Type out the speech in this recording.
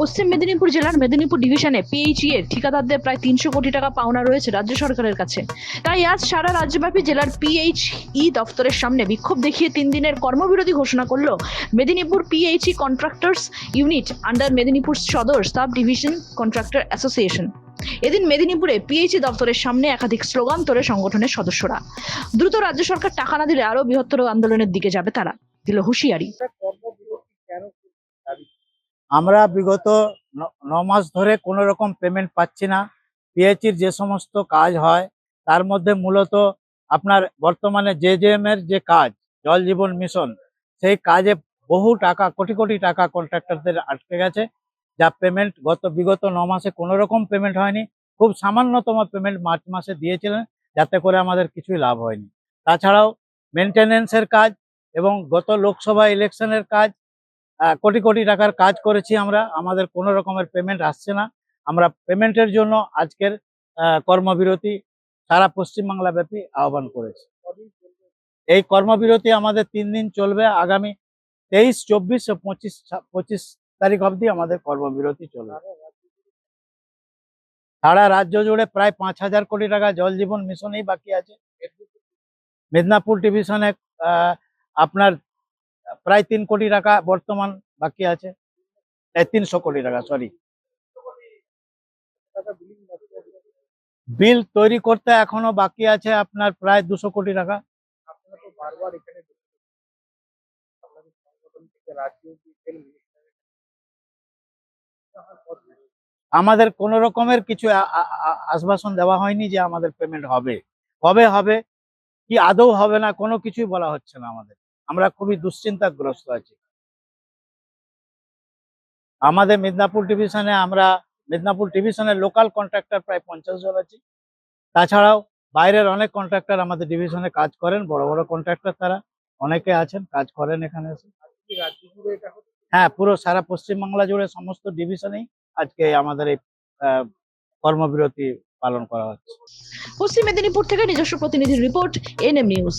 পশ্চিম মেদিনীপুর জেলার মেদিনীপুর ডিভিশনে পিএইচই এর ঠিকাদারদের প্রায় তিনশো কোটি টাকা পাওনা রয়েছে রাজ্য সরকারের কাছে। তাই আজ সারা রাজ্যব্যাপী জেলার পিএইচই দফতরের সামনে বিক্ষোভ দেখিয়ে তিন দিনের কর্মবিরতি ঘোষণা করল Medinipur PHE contractors unit under Medinipur Sadar sub division contractor association এদিন মেদিনীপুরে পিএইচই দপ্তরের সামনে একাধিক স্লোগান তোলে সংগঠনের সদস্যরা। দ্রুত রাজ্য সরকার টাকা না দিলে আরও বৃহত্তর আন্দোলনের দিকে যাবে তারা। দিল হুঁশিয়ারি। আমরা বিগত ন- মাস ধরে কোনো রকম পেমেন্ট পাচ্ছি না। পিএইচির যে সমস্ত কাজ হয়, তার মধ্যে মূলত আপনার বর্তমানে জেজেএম এর যে কাজ, জল জীবন মিশন, সেই কাজে বহু টাকা, কোটি কোটি টাকা কন্ট্রাক্টরদের আটকে গেছে, যা পেমেন্ট গত, বিগত ন মাসে কোনো রকম পেমেন্ট হয়নি। খুব সামান্যতম পেমেন্ট মার্চ মাসে দিয়েছিলেন, যাতে করে আমাদের কিছুই লাভ হয়নি। তাছাড়াও মেনটেনেন্সের কাজ এবং গত লোকসভা ইলেকশনের কাজ কোটি কোটি টাকার কাজ করেছি আমরা। আমাদের কোনো রকমের পেমেন্ট আসছে না। আমরা পেমেন্টের জন্য আজকের কর্মবিরতি সারা পশ্চিমবাংলা ব্যাপী আহ্বান করেছি। এই কর্মবিরতি আমাদের তিন দিন চলবে। আগামী তেইশ, চব্বিশ ও পঁচিশ পঁচিশ তারিখ অবধি আমাদের কর্মবিরতি চলবে। সারা রাজ্য জুড়ে প্রায় পাঁচ হাজার কোটি টাকা জল জীবন মিশনেই বাকি আছে। মেদিনীপুর ডিভিশনে আপনার প্রায় তিন কোটি টাকা বর্তমান বাকি আছে। তিনশো কোটি টাকা সরি বিল তৈরি করতে এখনও বাকি আছে আপনার প্রায় দুশো কোটি টাকা। আমাদের কোনো রকমের কিছু আশ্বাসন দেওয়া হয়নি যে আমাদের পেমেন্ট হবে। কবে হবে? কি আদৌ হবে না? কোনো কিছুই বলা হচ্ছে না আমাদের। আমরা খুবই দুশ্চিন্তাগ্রস্ত আছি। আমাদের মেদিনীপুর ডিভিশনে আমরা, মেদিনীপুর ডিভিশনের লোকাল কন্ট্রাক্টর প্রায় পঞ্চাশ জন আছি। তাছাড়াও বাইরের অনেক কন্ট্রাক্টর আমাদের ডিভিশনে কাজ করেন, বড় বড় কন্ট্রাক্টর তারা, অনেকে আছেন, কাজ করেন এখানে এসে। হ্যাঁ পুরো সারা পশ্চিমবাংলা জুড়ে সমস্ত ডিভিশনেই আজকে আমাদের এই কর্মবিরতি পালন করা হচ্ছে। পশ্চিম মেদিনীপুর থেকে নিজস্ব প্রতিনিধির রিপোর্ট এনএম নিউজ।